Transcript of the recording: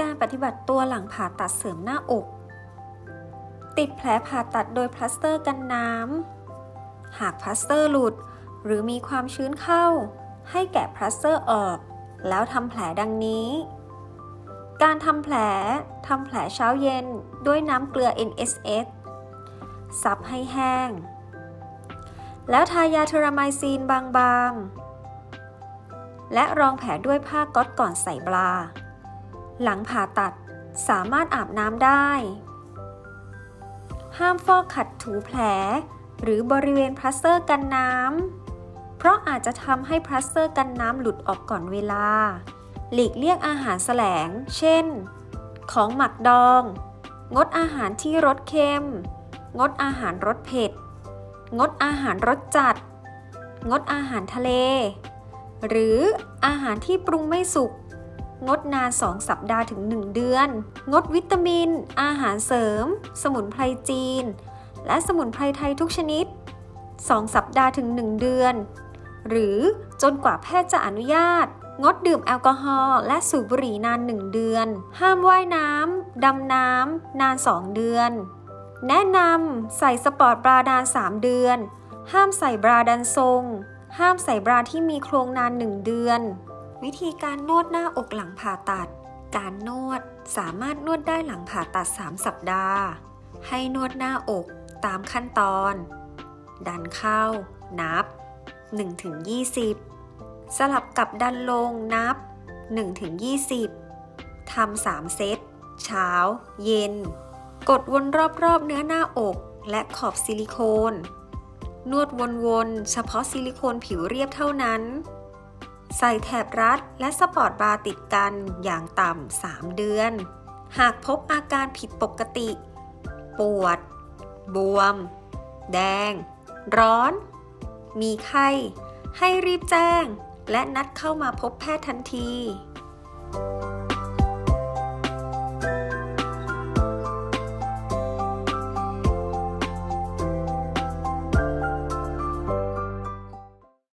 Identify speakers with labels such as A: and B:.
A: การปฏิบัติตัวหลังผ่าตัดเสริมหน้าอก ติดแผลผ่าตัดโดยพลาสเตอร์กันน้ำ หากพลาสเตอร์หลุด หรือมีความชื้นเข้า ให้แกะพลาสเตอร์ออก แล้วทำแผลดังนี้ การทำแผลทำแผลเช้าเย็นด้วยน้ำเกลือ NSS ซับให้แห้ง แล้วทายาเทอราไมซีนบางๆ และรองแผลด้วยผ้าก๊อตก่อนใส่บลา หลังผ่าตัดสามารถอาบน้ำได้ ห้ามฟอกขัดถูแผล หรือบริเวณพลาสเตอร์กันน้ำ เพราะอาจจะทำให้พลาสเตอร์กันน้ำหลุดออกก่อนเวลา หลีกเลี่ยงอาหารแสลง เช่น ของหมักดอง งดอาหารที่รสเค็ม งดอาหารรสเผ็ด งดอาหารรสจัด งดอาหารทะเล หรืออาหารที่ปรุงไม่สุก งดนาน 2 สัปดาห์ถึง 1 เดือน งดวิตามิน อาหารเสริม สมุนไพรจีน และสมุนไพรไทยทุกชนิด 2 สัปดาห์ถึง 1 เดือน หรือจนกว่าแพทย์จะอนุญาต งดดื่มแอลกอฮอล์และสูบบุหรี่นาน 1 เดือน ห้ามว่ายน้ำดำน้ำนาน 2 เดือน แนะนำใส่สปอร์ตบรานาน 3 เดือน ห้ามใส่บราดันทรง ห้ามใส่บราที่มีโครงนาน 1 เดือน วิธีการนวดหน้าอกหลังผ่าตัด การนวดสามารถนวดได้หลังผ่าตัด 3 สัปดาห์ ให้นวดหน้าอกตามขั้นตอน ดันเข้า นับ 1-20 สลับกับดันลงนับ 1-20 ทำ3เซต เช้า เย็น กดวนรอบๆเนื้อหน้าอกและขอบซิลิโคน นวดวนๆ เฉพาะซิลิโคนผิวเรียบเท่านั้น ใส่แถบรัดและสปอร์ตบาร์ติดกันอย่างต่ำ 3 เดือน หากพบอาการผิดปกติ ปวด บวม แดง ร้อน มีไข้ ให้รีบแจ้ง และนัดเข้ามาพบแพทย์ทันที